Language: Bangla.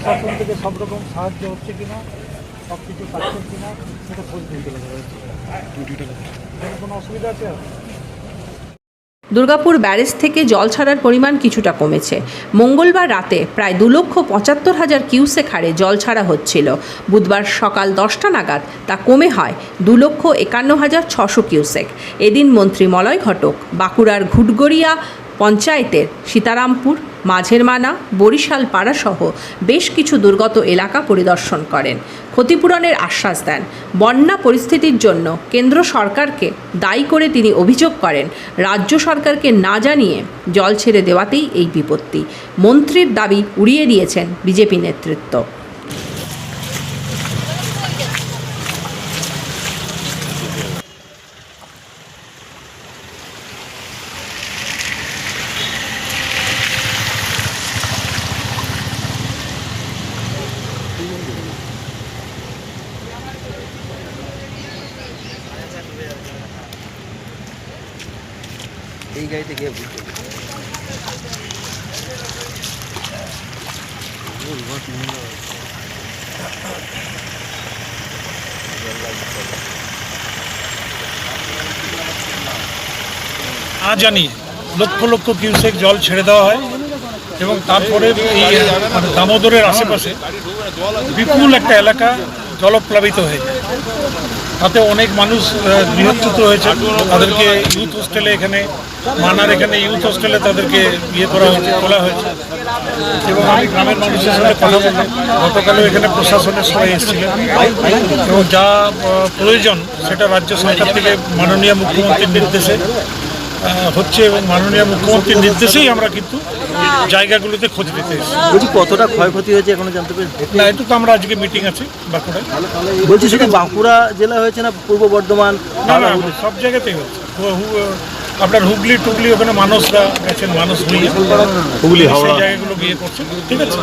প্রশাসন থেকে সব রকম সাহায্য হচ্ছে কিনা, সব কিছু পাচ্ছেন কিনা, সেটা খোঁজ নিতে কোনো অসুবিধা আছে? দুর্গাপুর ব্যারেজ থেকে জল ছাড়ার পরিমাণ কিছুটা কমেছে। মঙ্গলবার রাতে প্রায় দু লক্ষ পঁচাত্তর হাজার কিউসেক হারে জল ছাড়া হচ্ছিল। বুধবার সকাল দশটা নাগাদ তা কমে হয় দু লক্ষ একান্ন হাজার ছশো কিউসেক। এদিন মন্ত্রী মলয় ঘটক, বাঁকুড়ার ঘুটগড়িয়া পঞ্চায়েতের সীতারামপুর মাঝের মানা, বরিশাল পাড়াসহ বেশ কিছু দুর্গত এলাকা পরিদর্শন করেন। ক্ষতিপূরণের আশ্বাস দেন। বন্যা পরিস্থিতির জন্য কেন্দ্র সরকারকে দায়ী করে তিনি অভিযোগ করেন, রাজ্য সরকারকে না জানিয়ে জল ছেড়ে দেওয়াতেই এই বিপত্তি। মন্ত্রীর দাবি উড়িয়ে দিয়েছেন বিজেপি নেতৃত্ব। এই গাড়িতে গিয়ে বুঝতে আজ জানি, লক্ষ লক্ষ কিউসেক জল ছেড়ে দেওয়া হয় এবং তারপরে এই মানে দামোদরের আশেপাশে বিপুল একটা এলাকা জলপ্লাবিত হয়ে যায়। তাতে অনেক মানুষ বৃহচ্যুত হয়েছে। তাদেরকে ইউথ হোস্টেলে এখানে, মানার এখানে ইউথ হোস্টেলে তাদেরকে বিয়ে করা হয়েছে খোলা হয়েছে। এবং আমি গ্রামের মানুষের সঙ্গে কথা বললাম। গতকালও এখানে প্রশাসনের সবাই এসেছিলেন এবং যা প্রয়োজন, সেটা রাজ্য সরকার থেকে মাননীয় মুখ্যমন্ত্রীর নির্দেশে হচ্ছে এবং মাননীয় মুখ্যমন্ত্রীর নির্দেশেই আমরা কিন্তু জায়গাগুলোতে খোঁজ পেতে বলছি কতটা ক্ষয়ক্ষতি হয়েছে এখনও জানতে পেরেছি না এটা তো আমরা আজকে মিটিং আছে বাঁকুড়ায়। বলছি শুধু বাঁকুড়া জেলা হয়েছে না পূর্ব বর্ধমান? সব জায়গাতেই হচ্ছে আপনার হুগলি টুগলি ওখানে মানুষরা গেছেন মানুষ হুগলি হাওড়া। জায়গাগুলো বিয়ে করছেন ঠিক আছে?